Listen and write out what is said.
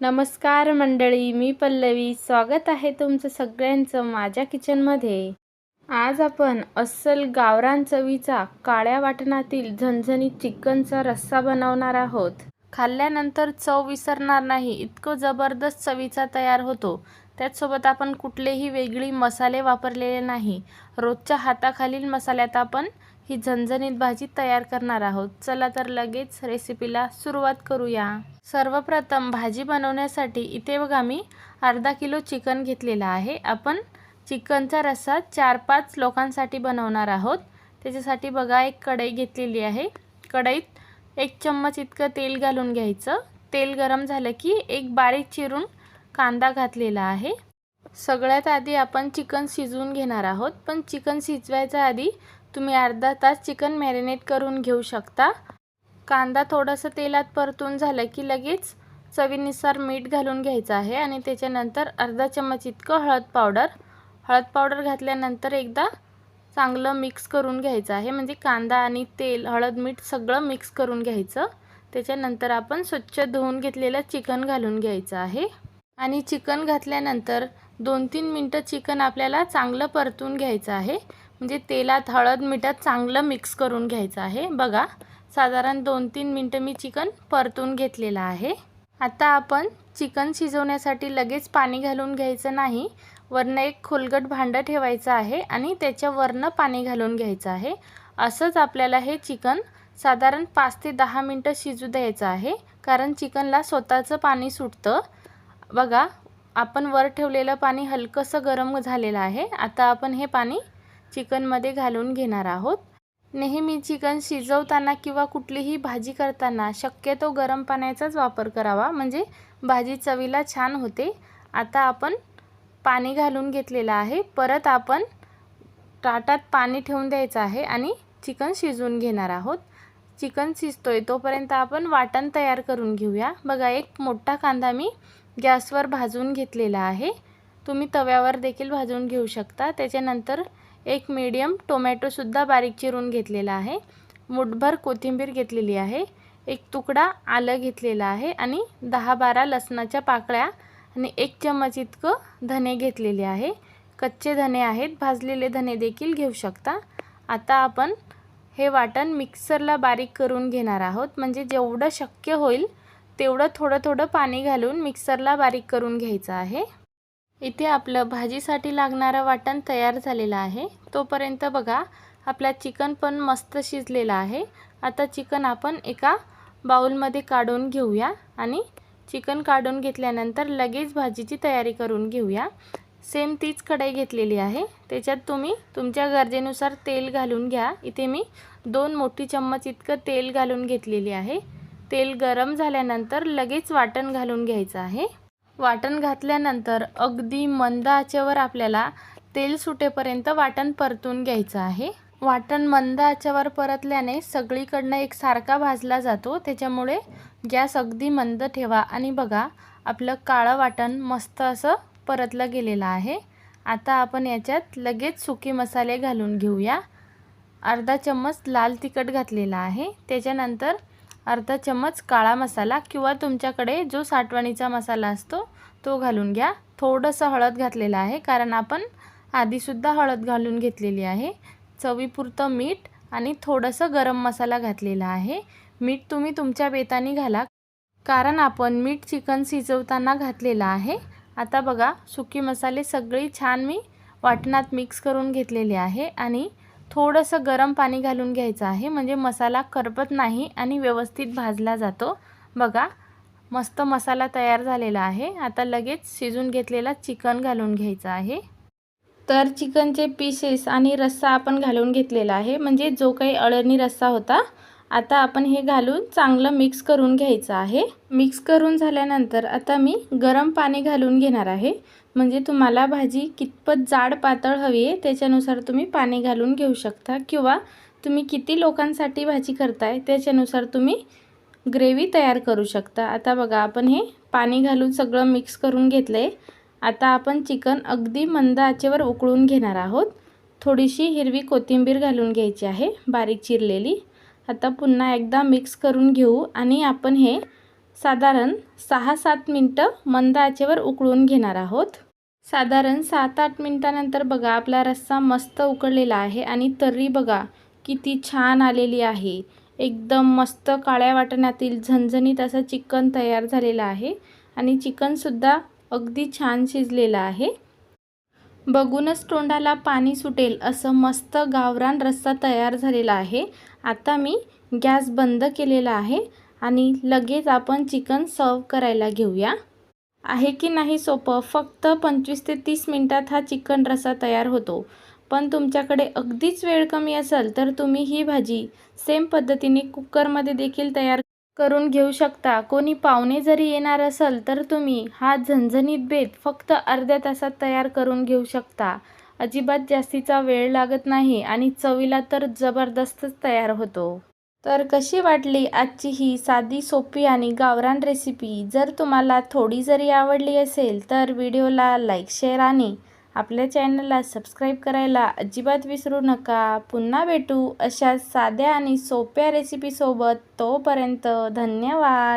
नमस्कार मंडळी मी पल्लवी. स्वागत आहे तुमचं सगळ्यांचं माझ्या किचनमध्ये. आज आपण अस्सल गावरान चवीचा काळ्या वाटणातील झणझणीत चिकनचा रस्सा बनवणार आहोत. खाल्ल्यानंतर चव विसरणार नाही इतकं जबरदस्त चवीचा तयार होतो. त्याचसोबत आपण कुठलेही वेगळी मसाले वापरलेले नाही. रोजच्या हाताखालील मसाल्यात आपण ही झणझणीत भाजी तयार करणार आहोत. चला तर लगेच रेसिपीला सुरुवात करूया. सर्वप्रथम भाजी बनवण्यासाठी इथे बघा मी अर्धा किलो चिकन घेतलेलं आहे. आपण चिकनचा रस्सा चार पाच लोकांसाठी बनवणार आहोत. त्याच्यासाठी बघा एक कढई घेतलेली आहे. कढईत एक चम्मच इतकं तेल घालून घ्यायचं. तेल गरम झालं की एक बारीक चिरून कांदा घातलेला आहे. सगळ्यात आधी आपण चिकन शिजवून घेणार आहोत. पण चिकन शिजवायच्या आधी तुम्ही अर्धा तास चिकन मॅरिनेट करून घेऊ शकता. कांदा थोडंसं तेलात परतून झालं की लगेच चवीनुसार मीठ घालून घ्यायचं आहे आणि त्याच्यानंतर अर्धा चम्मच इतकं हळद पावडर. हळद पावडर घातल्यानंतर एकदा चांगलं मिक्स करून घ्यायचं आहे. म्हणजे कांदा आणि तेल हळद मीठ सगळं मिक्स करून घ्यायचं. त्याच्यानंतर आपण स्वच्छ धुवून घेतलेलं चिकन घालून घ्यायचं आहे. आणि चिकन घातल्यानंतर दोन तीन मिनटं चिकन आपल्याला चांगलं परतून घ्यायचं आहे. म्हणजे तेलात हळद मिठात चांगलं मिक्स करून घ्यायचं आहे. बघा साधारण दोन तीन मिनटं मी चिकन परतून घेतलेलं आहे. आता आपण चिकन शिजवण्यासाठी लगेच पाणी घालून घ्यायचं नाही. वरनं एक खोलगट भांडं ठेवायचं आहे आणि त्याच्यावरनं पाणी घालून घ्यायचं आहे. असंच आपल्याला हे चिकन साधारण पाच ते दहा मिनटं शिजू द्यायचं आहे कारण चिकनला स्वतःचं पाणी सुटतं. बघा आपण वर ठेवलेलं पाणी हलकंसं गरम झालेलं आहे. आता आपण हे पाणी चिकनमध्ये घालून घेणार आहोत. नेहमी चिकन शिजवताना किंवा कुठलीही भाजी करताना शक्यतो गरम पाण्याचाच वापर करावा. म्हणजे भाजी चवीला छान होते. आता आपण पाणी घालून घेतलेलं आहे. परत आपण ताटात पाणी ठेवून द्यायचं आहे आणि चिकन शिजवून घेणार आहोत. चिकन शिजतोय तोपर्यंत आपण वाटण तयार करून घेऊया. बघा एक मोठा कांदा मी गॅसवर भाजून घेतलेला आहे. तुम्ही तव्यावर देखील भाजून घेऊ शकता. त्याच्यानंतर एक मीडियम टोमॅटोसुद्धा बारीक चिरून घेतलेला आहे. मुठभर कोथिंबीर घेतलेली आहे. एक तुकडा आलं घेतलेला आहे आणि दहा बारा लसणाच्या पाकळ्या आणि एक चम्मच इतकं धने घेतलेले आहे. कच्चे धने आहेत. भाजलेले धने देखील घेऊ शकता. आता आपण हे वाटण मिक्सरला बारीक करून घेणार आहोत. म्हणजे जेवढं शक्य होईल तेवढं थोडं थोडं पाणी घालून मिक्सरला बारीक करून घ्यायचं आहे. इथे आपलं भाजीसाठी लागणारं वाटण तयार झालेलं आहे. तोपर्यंत बघा आपला चिकन पण मस्त शिजलेलं आहे. आता चिकन आपण एका बाऊलमध्ये काढून घेऊया आणि चिकन काढून घेतल्यानंतर लगेच भाजीची तयारी करून घेऊया. सेम तीच कढई घेतलेली आहे. त्याच्यात तुम्ही तुमच्या गरजेनुसार तेल घालून घ्या. इथे मी दोन मोठी चम्मच इतकं तेल घालून घेतलेली आहे. तेल गरम झाल्यानंतर लगेच वाटण घालून घ्यायचं आहे. वाटण घातल्यानंतर अगदी मंद आचेवर आपल्याला तेल सुटेपर्यंत वाटण परतून घ्यायचं आहे. वाटण मंद आचेवर परतल्याने सगळीकडनं एक सारखा भाजला जातो. त्याच्यामुळे गॅस अगदी मंद ठेवा. आणि बघा आपलं काळं वाटण मस्त असं परतलं गेलेलं आहे. आता आपण याच्यात लगेच सुके मसाले घालून घेऊया. अर्धा चम्मच लाल तिखट घातलेला आहे. त्याच्यानंतर अर्धा चम्मच काळा मसाला किंवा तुमच्याकडे जो साठवणीचा मसाला असतो तो घालून घ्या. थोडंसं हळद घातलेलं आहे कारण आपण आधीसुद्धा हळद घालून घेतलेली आहे. चवीपुरतं मीठ आणि थोडंसं गरम मसाला घातलेला आहे. मीठ तुम्ही तुमच्या बेतानी घाला कारण आपण मीठ चिकन शिजवताना घातलेलं आहे. आता बघा सुकी मसाले सगळी छान मी वाटणात मिक्स करून घेतलेले आहे आणि थोडंसं गरम पाणी घालून घ्यायचं आहे. म्हणजे मसाला करपत नाही आणि व्यवस्थित भाजला जातो. बघा मस्त मसाला तयार झालेला आहे. आता लगेच शिजून घेतलेला चिकन घालून घ्यायचं आहे. तर चिकनचे पीसेस आणि रस्सा आपण घालून घेतलेला आहे. म्हणजे जो काही अळणी रस्सा होता आता आपण हे घालून चांगलं मिक्स करून घ्यायचं आहे. मिक्स करून झाल्यानंतर आता मी गरम पाणी घालून घेणार आहे. म्हणजे तुम्हाला भाजी कितपत जाड पातळ हवी आहे त्याच्यानुसार तुम्ही पाणी घालून घेऊ शकता किंवा तुम्ही किती लोकांसाठी भाजी करताय त्याच्यानुसार तुम्ही ग्रेव्ही तयार करू शकता. आता बघा आपण हे पाणी घालून सगळं मिक्स करून घेतलं आहे आता आपण चिकन अगदी मंद आचेवर उकळून घेणार आहोत. थोडीशी हिरवी कोथिंबीर घालून घ्यायची आहे बारीक चिरलेली. आता पुन्हा एकदा मिक्स करून घेऊ आणि आपण हे साधारण सहा सात मिनटं मंद आचेवर उकळून घेणार आहोत. साधारण सात आठ मिनटानंतर बघा आपला रस्सा मस्त उकळलेला आहे आणि तर्री बघा किती छान आलेली आहे. एकदम मस्त काळ्या वाटणातील झणझणीत असं चिकन तयार झालेलं आहे आणि चिकनसुद्धा अगदी छान शिजलेलं आहे. बघूनच तोंडाला पाणी सुटेल असं मस्त गावरान रस्सा तयार झालेला आहे. आता मी गॅस बंद केलेला आहे आणि लगेच आपण चिकन सर्व करायला घेऊया. आहे की नाही सोपं? फक्त पंचवीस ते तीस मिनटात हा चिकन रस्सा तयार होतो. पण तुमच्याकडे अगदीच वेळ कमी असेल तर तुम्ही ही भाजी सेम पद्धतीने कुकरमध्ये देखील तयार करून घेऊ शकता. कोणी पाहुणे जरी येणार असेल तर तुम्ही हा झणझणीत बेत फक्त अर्ध्या तासात तयार करून घेऊ शकता. अजिबात जास्तीचा वेळ लागत नाही आणि चवीला तर जबरदस्तच तयार होतो. तर कशी वाटली आजची ही साधी सोपी आणि गावरान रेसिपी जर तुम्हाला थोडी जरी आवडली असेल तर व्हिडिओला लाईक शेअर आणि आपल्या चॅनलला सबस्क्राईब करायला अजिबात विसरू नका. पुन्हा भेटू अशा साध्या आणि सोप्या रेसिपीसोबत तोपर्यंत धन्यवाद!